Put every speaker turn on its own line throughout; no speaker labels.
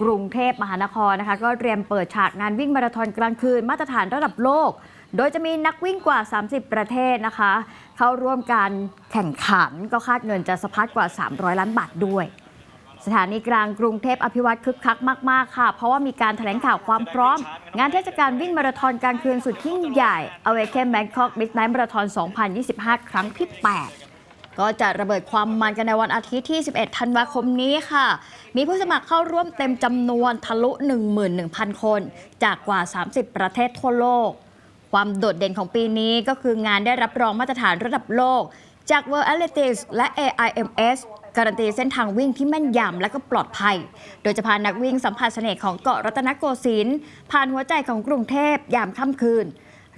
กรุงเทพมหานครนะคะ ก็เตรียมเปิดฉากงานวิ่งมาราธอนกลางคืนมาตรฐานระดับโลก โดยจะมีนักวิ่งกว่า 30 ประเทศนะคะ เข้าร่วมการแข่งขันก็คาดเงินจะสะพัดกว่า 300 ล้านบาทด้วย สถานีกลางกรุงเทพอภิวัตคึกคักมาก ๆ ค่ะ เพราะว่ามีการแถลงข่าวความพร้อม งานเทศกาลวิ่งมาราธอนกลางคืนสุดยิ่งใหญ่ Awaken Bangkok Midnight Marathon 2025 ครั้งที่ 8 ก็จะระเบิดความมันกันในวันอาทิตย์ที่ 11 ธันวาคมนี้ค่ะ มีผู้สมัครเข้าร่วมเต็มจำนวนทะลุ 11,000 คน จากกว่า 30 ประเทศทั่วโลก ความโดดเด่นของปีนี้ก็คืองานได้รับรองมาตรฐานระดับโลก จาก World Athletics และ AIMS การันตีเส้นทางวิ่งที่แม่นยำและก็ปลอดภัย โดยจะพานักวิ่งสัมผัสเสน่ห์ของเกาะรัตนโกสินทร์ผ่านหัวใจของกรุงเทพยามค่ำคืน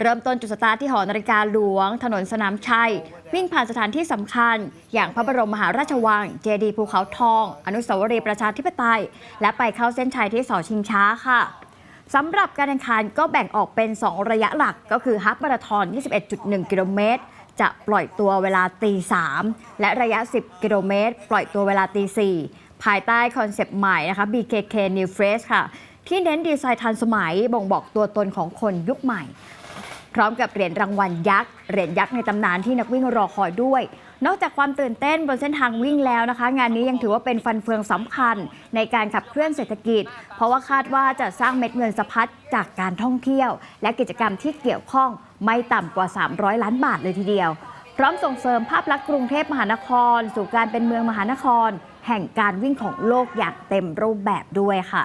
เริ่มต้นจุดสตาร์ทที่หอนาฬิกาหลวง ถนนสนามชัย วิ่งผ่านสถานที่สำคัญ อย่างพระบรมมหาราชวัง เจดีย์ภูเขาทอง อนุสาวรีย์ประชาธิปไตย และไปเข้าเส้นชัยที่เสาชิงช้าค่ะสำหรับการแข่งขันก็แบ่งออกเป็น 2 ระยะหลักก็คือฮับมาราธอน 21.1 กิโลเมตร จะปล่อยตัวเวลาตี 3 และระยะ 10 กิโลเมตร ปล่อยตัวเวลาตี 4 ภายใต้คอนเซปต์ใหม่นะคะ BKK New Fresh ค่ะ ที่เน้นดีไซน์ทันสมัยบ่งบอกตัวตนของคนยุคใหม่ พร้อมกับเหรียญรางวัลยักษ์เหรียญยักษ์ในตำนานที่นักวิ่งรอคอยด้วย นอกจากความตื่นเต้นบนเส้นทางวิ่งแล้วนะคะ งานนี้ยังถือว่าเป็นฟันเฟืองสำคัญในการขับเคลื่อนเศรษฐกิจ เพราะว่าคาดว่าจะสร้างเม็ดเงินสะพัดจากการท่องเที่ยว และกิจกรรมที่เกี่ยวข้องไม่ต่ำกว่า 300 ล้านบาทเลยทีเดียว พร้อมส่งเสริมภาพลักษณ์กรุงเทพมหานคร สู่การเป็นเมืองมหานคร แห่งการวิ่งของโลกอย่างเต็มรูปแบบด้วยค่ะ